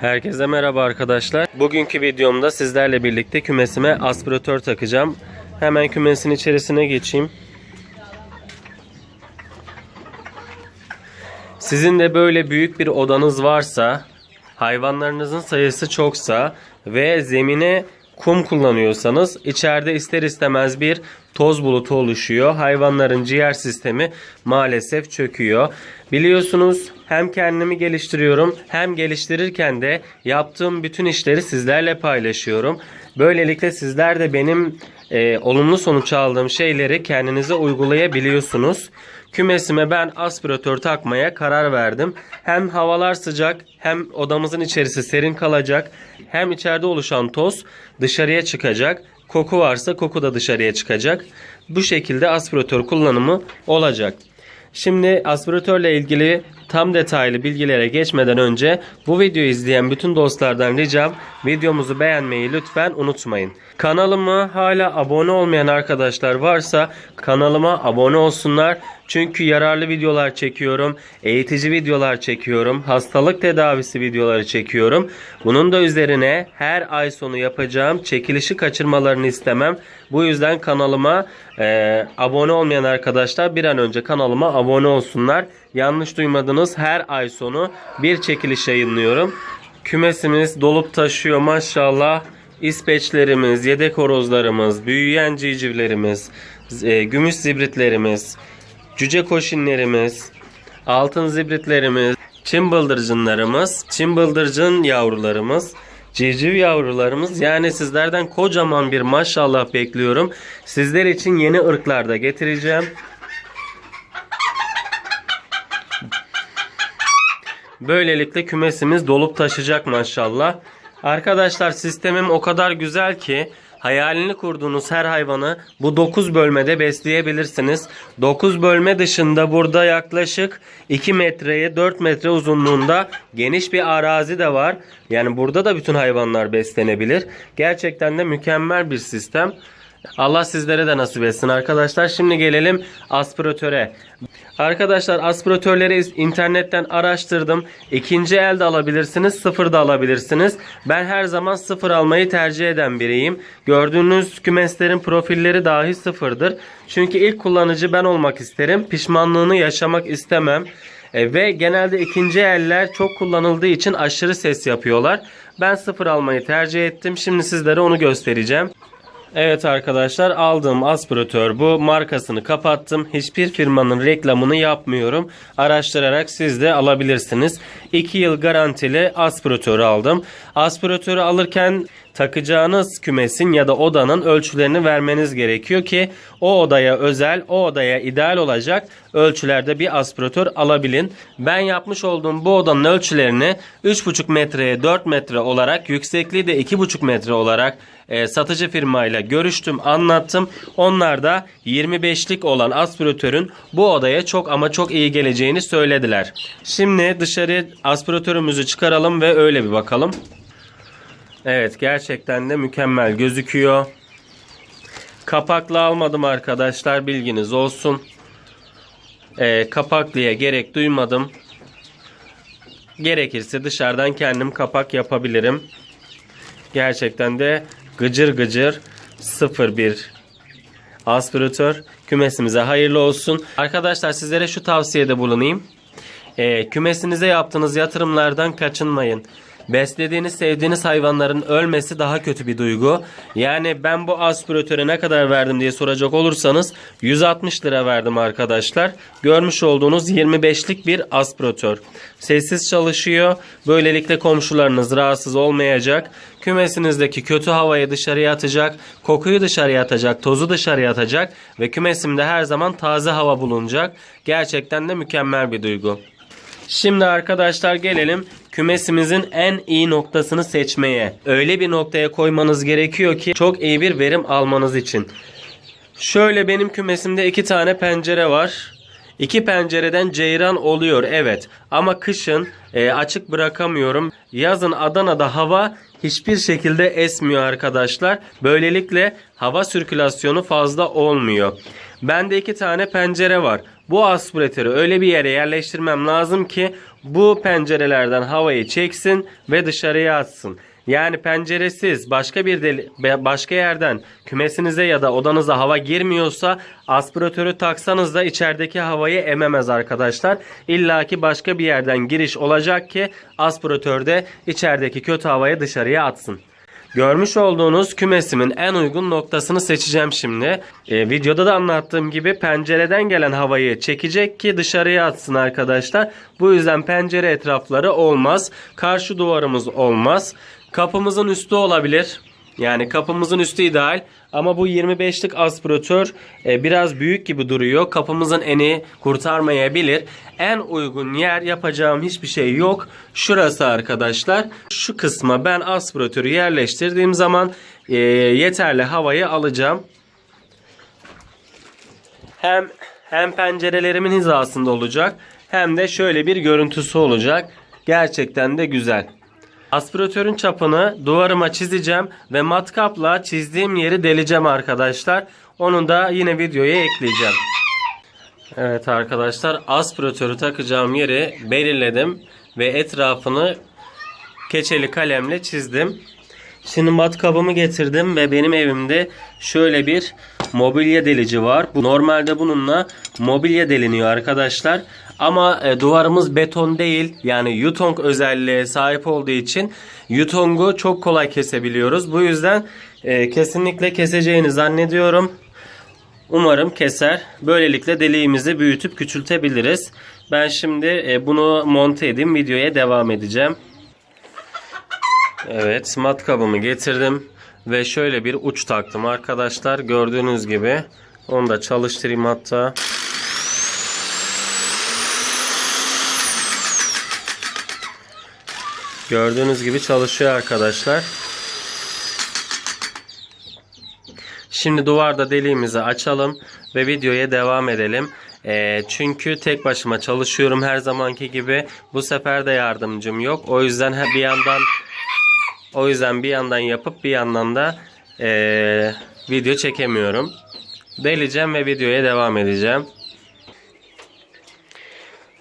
Herkese merhaba arkadaşlar. Bugünkü videomda sizlerle birlikte kümesime aspiratör takacağım. Hemen kümesin içerisine geçeyim. Sizin de böyle büyük bir odanız varsa, hayvanlarınızın sayısı çoksa ve zemine kum kullanıyorsanız içeride ister istemez bir toz bulutu oluşuyor. Hayvanların ciğer sistemi maalesef çöküyor. Biliyorsunuz hem kendimi geliştiriyorum hem geliştirirken de yaptığım bütün işleri sizlerle paylaşıyorum. Böylelikle sizler de benim e, olumlu sonuç aldığım şeyleri kendinize uygulayabiliyorsunuz. Kümesime ben aspiratör takmaya karar verdim. Hem havalar sıcak hem odamızın içerisi serin kalacak. Hem içeride oluşan toz dışarıya çıkacak. Koku varsa koku da dışarıya çıkacak. Bu şekilde aspiratör kullanımı olacak. Şimdi aspiratörle ilgili tam detaylı bilgilere geçmeden önce bu videoyu izleyen bütün dostlardan ricam videomuzu beğenmeyi lütfen unutmayın. Kanalıma hala abone olmayan arkadaşlar varsa kanalıma abone olsunlar. Çünkü yararlı videolar çekiyorum, eğitici videolar çekiyorum, hastalık tedavisi videoları çekiyorum. Bunun da üzerine her ay sonu yapacağım çekilişi kaçırmalarını istemem. Bu yüzden kanalıma e, abone olmayan arkadaşlar bir an önce kanalıma abone olsunlar. Yanlış duymadınız her ay sonu bir çekiliş yayınlıyorum. Kümesimiz dolup taşıyor maşallah. İspeçlerimiz, yedek horozlarımız, büyüyen civcivlerimiz, e, gümüş zibritlerimiz, cüce koşinlerimiz, altın zibritlerimiz, çim bıldırcınlarımız, çim bıldırcın yavrularımız, civciv yavrularımız yani sizlerden kocaman bir maşallah bekliyorum. Sizler için yeni ırklar da getireceğim. Böylelikle kümesimiz dolup taşacak maşallah. Arkadaşlar sistemim o kadar güzel ki hayalini kurduğunuz her hayvanı bu 9 bölmede besleyebilirsiniz. 9 bölme dışında burada yaklaşık 2 metreye 4 metre uzunluğunda geniş bir arazi de var. Yani burada da bütün hayvanlar beslenebilir. Gerçekten de mükemmel bir sistem. Allah sizlere de nasip etsin arkadaşlar. Şimdi gelelim aspiratöre. Arkadaşlar aspiratörleri internetten araştırdım. İkinci el de alabilirsiniz, sıfır da alabilirsiniz. Ben her zaman sıfır almayı tercih eden biriyim. Gördüğünüz kümeslerin profilleri dahi sıfırdır. Çünkü ilk kullanıcı ben olmak isterim. Pişmanlığını yaşamak istemem. E, ve genelde ikinci eller çok kullanıldığı için aşırı ses yapıyorlar. Ben sıfır almayı tercih ettim. Şimdi sizlere onu göstereceğim. Evet arkadaşlar aldığım aspiratör bu. Markasını kapattım. Hiçbir firmanın reklamını yapmıyorum. Araştırarak siz de alabilirsiniz. 2 yıl garantili aspiratörü aldım. Aspiratörü alırken takacağınız kümesin ya da odanın ölçülerini vermeniz gerekiyor ki o odaya özel, o odaya ideal olacak ölçülerde bir aspiratör alabilin. Ben yapmış olduğum bu odanın ölçülerini 3,5 metreye 4 metre olarak, yüksekliği de 2,5 metre olarak e, satıcı firmayla görüştüm, anlattım. Onlar da 25'lik olan aspiratörün bu odaya çok ama çok iyi geleceğini söylediler. Şimdi dışarı aspiratörümüzü çıkaralım ve öyle bir bakalım. Evet gerçekten de mükemmel gözüküyor. Kapaklı almadım arkadaşlar bilginiz olsun. Ee, kapaklıya gerek duymadım. Gerekirse dışarıdan kendim kapak yapabilirim. Gerçekten de gıcır gıcır 01 aspiratör kümesimize hayırlı olsun. Arkadaşlar sizlere şu tavsiyede bulunayım. Ee, kümesinize yaptığınız yatırımlardan kaçınmayın. Beslediğiniz, sevdiğiniz hayvanların ölmesi daha kötü bir duygu. Yani ben bu aspiratöre ne kadar verdim diye soracak olursanız 160 lira verdim arkadaşlar. Görmüş olduğunuz 25'lik bir aspiratör. Sessiz çalışıyor. Böylelikle komşularınız rahatsız olmayacak. Kümesinizdeki kötü havayı dışarıya atacak, kokuyu dışarıya atacak, tozu dışarıya atacak ve kümesimde her zaman taze hava bulunacak. Gerçekten de mükemmel bir duygu. Şimdi arkadaşlar gelelim kümesimizin en iyi noktasını seçmeye. Öyle bir noktaya koymanız gerekiyor ki çok iyi bir verim almanız için. Şöyle benim kümesimde iki tane pencere var. İki pencereden ceyran oluyor evet ama kışın e, açık bırakamıyorum. Yazın Adana'da hava hiçbir şekilde esmiyor arkadaşlar. Böylelikle hava sirkülasyonu fazla olmuyor. Bende iki tane pencere var. Bu aspiratörü öyle bir yere yerleştirmem lazım ki bu pencerelerden havayı çeksin ve dışarıya atsın. Yani penceresiz başka bir deli, başka yerden kümesinize ya da odanıza hava girmiyorsa aspiratörü taksanız da içerideki havayı ememez arkadaşlar. İlla ki başka bir yerden giriş olacak ki aspiratörde içerideki kötü havayı dışarıya atsın. Görmüş olduğunuz kümesimin en uygun noktasını seçeceğim şimdi. Ee, videoda da anlattığım gibi pencereden gelen havayı çekecek ki dışarıya atsın arkadaşlar. Bu yüzden pencere etrafları olmaz. Karşı duvarımız olmaz. Kapımızın üstü olabilir. Yani kapımızın üstü ideal ama bu 25'lik aspiratör e, biraz büyük gibi duruyor. Kapımızın eni kurtarmayabilir. En uygun yer yapacağım hiçbir şey yok. Şurası arkadaşlar. Şu kısma ben aspiratörü yerleştirdiğim zaman e, yeterli havayı alacağım. Hem hem pencerelerimin hizasında olacak hem de şöyle bir görüntüsü olacak. Gerçekten de güzel. Aspiratörün çapını duvarıma çizeceğim ve matkapla çizdiğim yeri deleceğim arkadaşlar. Onu da yine videoya ekleyeceğim. Evet arkadaşlar aspiratörü takacağım yeri belirledim ve etrafını keçeli kalemle çizdim. Şimdi matkabımı getirdim ve benim evimde şöyle bir mobilya delici var. Normalde bununla mobilya deliniyor arkadaşlar. Ama e, duvarımız beton değil. Yani Yutong özelliğe sahip olduğu için Yutong'u çok kolay kesebiliyoruz. Bu yüzden e, kesinlikle keseceğini zannediyorum. Umarım keser. Böylelikle deliğimizi büyütüp küçültebiliriz. Ben şimdi e, bunu monte edeyim. Videoya devam edeceğim. Evet matkabımı getirdim ve şöyle bir uç taktım arkadaşlar gördüğünüz gibi onu da çalıştırayım hatta gördüğünüz gibi çalışıyor arkadaşlar şimdi duvarda deliğimizi açalım ve videoya devam edelim Ee, çünkü tek başıma çalışıyorum her zamanki gibi bu sefer de yardımcım yok o yüzden bir yandan o yüzden bir yandan yapıp bir yandan da eee, video çekemiyorum. Deleceğim ve videoya devam edeceğim.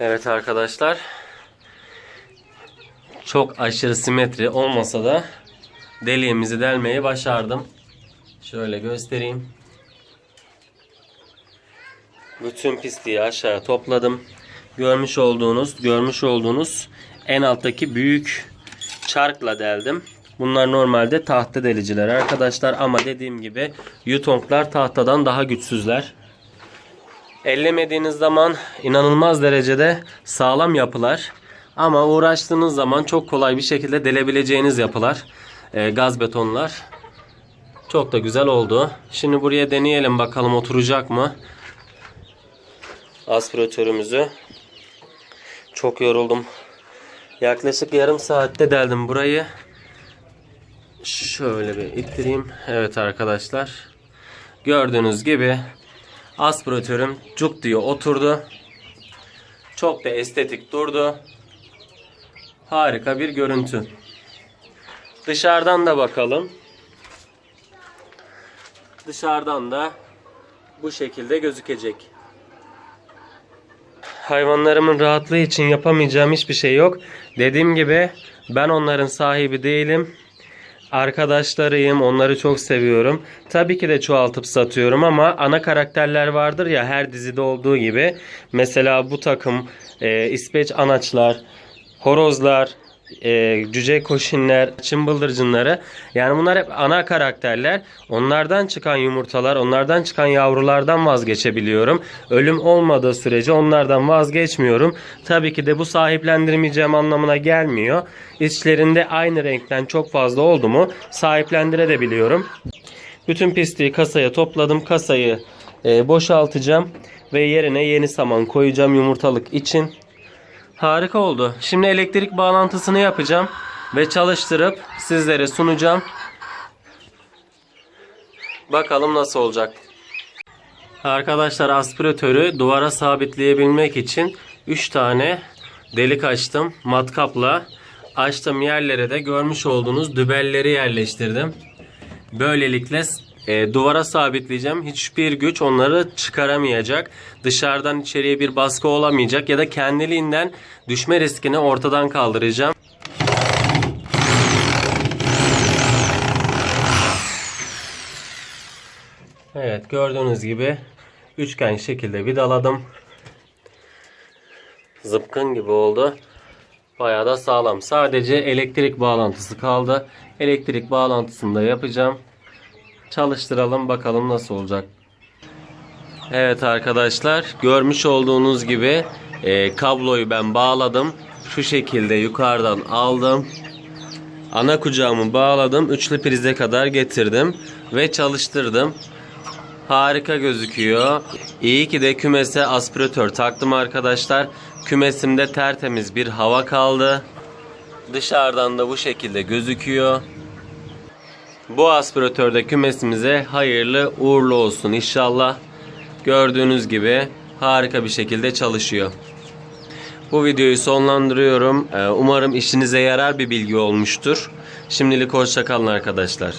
Evet arkadaşlar. Çok aşırı simetri olmasa da deliğimizi delmeyi başardım. Şöyle göstereyim. Bütün pisliği aşağı topladım. Görmüş olduğunuz, görmüş olduğunuz en alttaki büyük çarkla deldim. Bunlar normalde tahta deliciler arkadaşlar ama dediğim gibi Yutonglar tahtadan daha güçsüzler. Ellemediğiniz zaman inanılmaz derecede sağlam yapılar. Ama uğraştığınız zaman çok kolay bir şekilde delebileceğiniz yapılar. Ee, gaz betonlar. Çok da güzel oldu. Şimdi buraya deneyelim bakalım oturacak mı? Aspiratörümüzü. Çok yoruldum. Yaklaşık yarım saatte deldim burayı. Şöyle bir ittireyim. Evet arkadaşlar. Gördüğünüz gibi aspiratörüm cuk diye oturdu. Çok da estetik durdu. Harika bir görüntü. Dışarıdan da bakalım. Dışarıdan da bu şekilde gözükecek. Hayvanlarımın rahatlığı için yapamayacağım hiçbir şey yok. Dediğim gibi ben onların sahibi değilim. Arkadaşlarıyım, onları çok seviyorum. Tabii ki de çoğaltıp satıyorum ama ana karakterler vardır ya her dizide olduğu gibi. Mesela bu takım e, İsveç anaçlar, horozlar, e, cüce koşinler, çımbıldırcınları. Yani bunlar hep ana karakterler. Onlardan çıkan yumurtalar, onlardan çıkan yavrulardan vazgeçebiliyorum. Ölüm olmadığı sürece onlardan vazgeçmiyorum. Tabii ki de bu sahiplendirmeyeceğim anlamına gelmiyor. İçlerinde aynı renkten çok fazla oldu mu sahiplendirebiliyorum. Bütün pisliği kasaya topladım. Kasayı e, boşaltacağım ve yerine yeni saman koyacağım yumurtalık için. Harika oldu. Şimdi elektrik bağlantısını yapacağım ve çalıştırıp sizlere sunacağım. Bakalım nasıl olacak. Arkadaşlar aspiratörü duvara sabitleyebilmek için 3 tane delik açtım matkapla. Açtığım yerlere de görmüş olduğunuz dübelleri yerleştirdim. Böylelikle e, duvara sabitleyeceğim. Hiçbir güç onları çıkaramayacak. Dışarıdan içeriye bir baskı olamayacak ya da kendiliğinden düşme riskini ortadan kaldıracağım. Evet gördüğünüz gibi üçgen şekilde vidaladım. Zıpkın gibi oldu. Bayağı da sağlam. Sadece elektrik bağlantısı kaldı. Elektrik bağlantısını da yapacağım. Çalıştıralım bakalım nasıl olacak. Evet arkadaşlar görmüş olduğunuz gibi e, kabloyu ben bağladım. Şu şekilde yukarıdan aldım. Ana kucağımı bağladım. Üçlü prize kadar getirdim. Ve çalıştırdım. Harika gözüküyor. İyi ki de kümese aspiratör taktım arkadaşlar. Kümesimde tertemiz bir hava kaldı. Dışarıdan da bu şekilde gözüküyor. Bu aspiratör de kümesimize hayırlı uğurlu olsun inşallah. Gördüğünüz gibi harika bir şekilde çalışıyor. Bu videoyu sonlandırıyorum. Ee, Umarım işinize yarar bir bilgi olmuştur. Şimdilik hoşçakalın arkadaşlar.